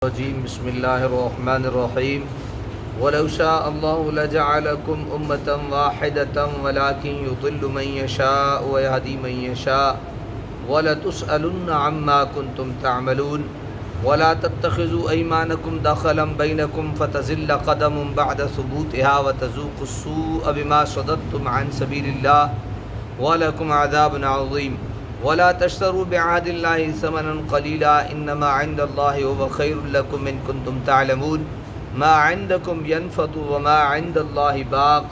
الرجيم، بسم الله الرحمن الرحيم. ولو شاء الله لجعلكم أمة واحدة، ولكن يضل من يشاء ويهدي من يشاء. ولتسألن عما كنتم تعملون. ولا تتخذوا أيمانكم دخلا بينكم فتزل قدم بعد ثبوتها وتذوقوا السوء بما صددتم عن سبيل الله. ولكم عذاب عظيم. ولا تشتروا بعهد الله ثمنا قليلا انما عند الله هو خير لكم ان كنتم تعلمون. ما عندكم ينفد وما عند الله باق.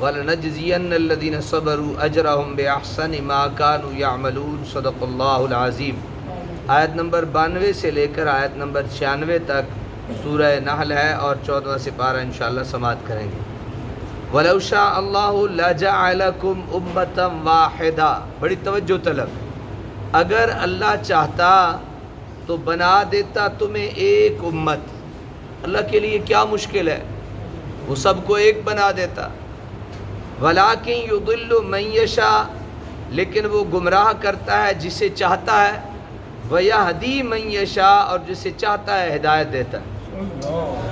ولنجزين الذين صبروا اجرهم باحسن ما كانوا يعملون. صدق الله العظيم. آیت نمبر بانوے سے لے کر آیت نمبر چھیانوے تک سورہ نحل ہے اور چودواں سپارہ انشاءاللہ سماعت کریں گے. ولو شاء اللہ لجعلکم امتا واحدہ بڑی توجہ طلب. اگر اللہ چاہتا تو بنا دیتا تمہیں ایک امت۔ اللہ کے لیے کیا مشکل ہے؟ وہ سب کو ایک بنا دیتا۔ ولاکن یضل من لیکن وہ گمراہ کرتا ہے جسے چاہتا ہے۔ ویہدی من یشا اور جسے چاہتا ہے ہدایت دیتا۔ ہے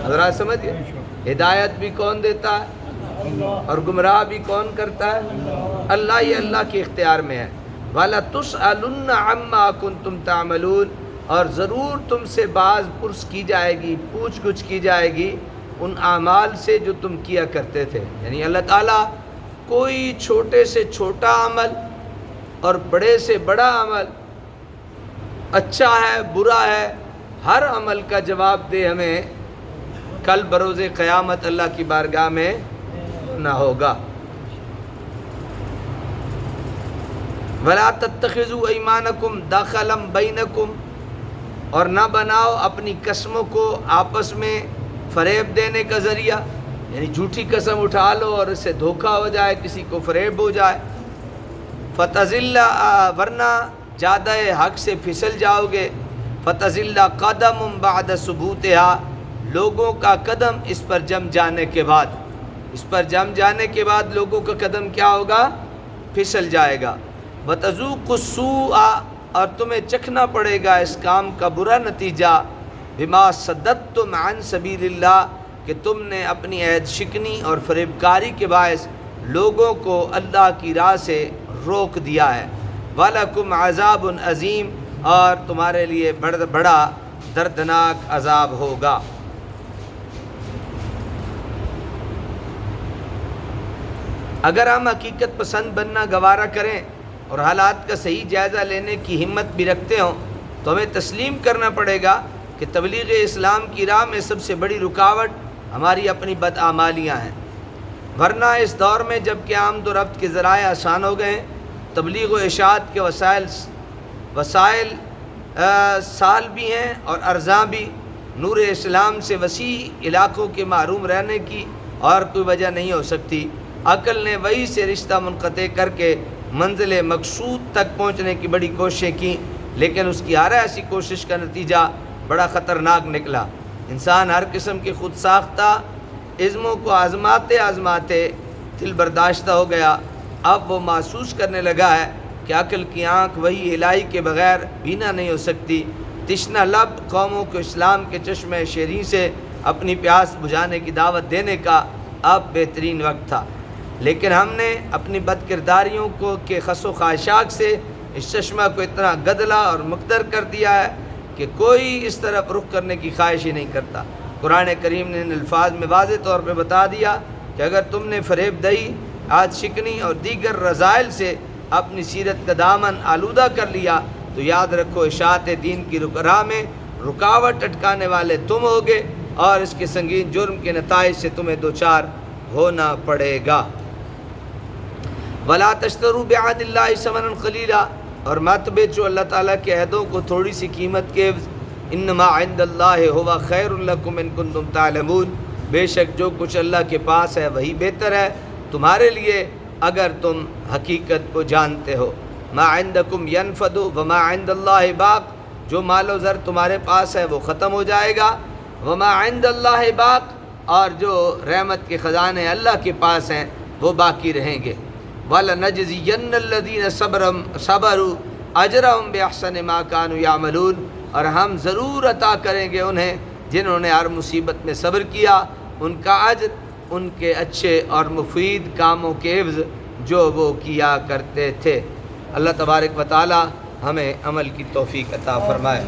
حضرات سمجھ گئے؟ ہدایت بھی کون دیتا ہے؟ اور گمراہ بھی کون کرتا ہے؟ اللہ یہ اللہ کے اختیار میں ہے۔ والا تس عما کن تم تعملون، اور ضرور تم سے بعض پرس کی جائے گی، پوچھ گچھ کی جائے گی ان اعمال سے جو تم کیا کرتے تھے۔ یعنی اللہ تعالیٰ کوئی چھوٹے سے چھوٹا عمل اور بڑے سے بڑا عمل اچھا ہے، برا ہے، ہر عمل کا جواب دے ہمیں کل بروز قیامت اللہ کی بارگاہ میں نہ ہوگا۔ ولا تتخذوا ایمانکم داخلم بینکم اور نہ بناؤ اپنی قسموں کو آپس میں فریب دینے کا ذریعہ یعنی جھوٹی قسم اٹھا لو اور اس سے دھوکہ ہو جائے، کسی کو فریب ہو جائے۔ فتح ورنہ زیادہ حق سے پھسل جاؤ گے۔ فتح قدم بعد ثبوت لوگوں کا قدم اس پر جم جانے کے بعد۔ اس پر جم جانے کے بعد لوگوں کا قدم کیا ہوگا؟ پھسل جائے گا۔ بتضو قصو اور تمہیں چکھنا پڑے گا اس کام کا برا نتیجہ۔ بما صدت تم عن سبیل اللہ کہ تم نے اپنی عہد شکنی اور فریب کاری کے باعث لوگوں کو اللہ کی راہ سے روک دیا ہے۔ وَلَكُمْ عذاب عظیم اور تمہارے لیے بڑا بڑا دردناک عذاب ہوگا۔ اگر ہم حقیقت پسند بننا گوارا کریں اور حالات کا صحیح جائزہ لینے کی ہمت بھی رکھتے ہوں، تو ہمیں تسلیم کرنا پڑے گا کہ تبلیغ اسلام کی راہ میں سب سے بڑی رکاوٹ ہماری اپنی بدعمالیاں ہیں۔ ورنہ اس دور میں جبکہ آمد و رفت کے ذرائع آسان ہو گئے ہیں، تبلیغ و اشاعت کے وسائل وسائل سال بھی ہیں اور ارزاں بھی۔ نور اسلام سے وسیع علاقوں کے معروم رہنے کی اور کوئی وجہ نہیں ہو سکتی۔ عقل نے وہی سے رشتہ منقطع کر کے منزل مقصود تک پہنچنے کی بڑی کوششیں کی لیکن اس کی ہر ایسی کوشش کا نتیجہ بڑا خطرناک نکلا۔ انسان ہر قسم کے خود ساختہ عزموں کو آزماتے آزماتے دل برداشتہ ہو گیا۔ اب وہ محسوس کرنے لگا ہے کہ عقل کی آنکھ وہی الہی کے بغیر بینا نہیں ہو سکتی۔ تشنا لب قوموں کو اسلام کے چشمے شیریں سے اپنی پیاس بجھانے کی دعوت دینے کا اب بہترین وقت تھا۔ لیکن ہم نے اپنی بد کرداریوں کو کے خس و خواہشات سے اس چشمہ کو اتنا گدلا اور مقدر کر دیا ہے کہ کوئی اس طرف رخ کرنے کی خواہش ہی نہیں کرتا۔ قرآن کریم نے ان الفاظ میں واضح طور پہ بتا دیا کہ اگر تم نے فریب دہی، آج شکنی اور دیگر رضائل سے اپنی سیرت کا دامن آلودہ کر لیا، تو یاد رکھو اشاعت دین کی راہ میں رکاوٹ اٹکانے والے تم ہوگے اور اس کے سنگین جرم کے نتائج سے تمہیں دوچار ہونا پڑے گا۔ ولا تشترو بعد اللہ سمن خلیلا اور مت بیچو اللہ تعالیٰ کے عہدوں کو تھوڑی سی قیمت کے۔ انما عند اللہ ہوا خیر الکم ان کن تم تعلمون۔ بے شک جو کچھ اللہ کے پاس ہے وہی بہتر ہے۔ تمہارے لیے اگر تم حقیقت کو جانتے ہو۔ ما عندکم ینفد وما عند اللہ باق۔ جو مال و زر تمہارے پاس ہے وہ ختم ہو جائے گا۔ وما عند اللہ باق۔ اور جو رحمت کے خزانے اللہ کے پاس ہیں وہ باقی رہیں گے۔ وَلَنَجْزِيَنَّ الَّذِينَ صَبْرًا صَبَرُوا أَجْرَهُمْ بِأَحْسَنِ مَا كَانُوا يَعْمَلُونَ اور ہم ضرور عطا کریں گے انہیں جنہوں نے ہر مصیبت میں صبر کیا۔ ان کا اجر، ان کے اچھے اور مفید کاموں کے عوض جو وہ کیا کرتے تھے۔ اللہ تبارک و تعالی ہمیں عمل کی توفیق عطا فرمائے۔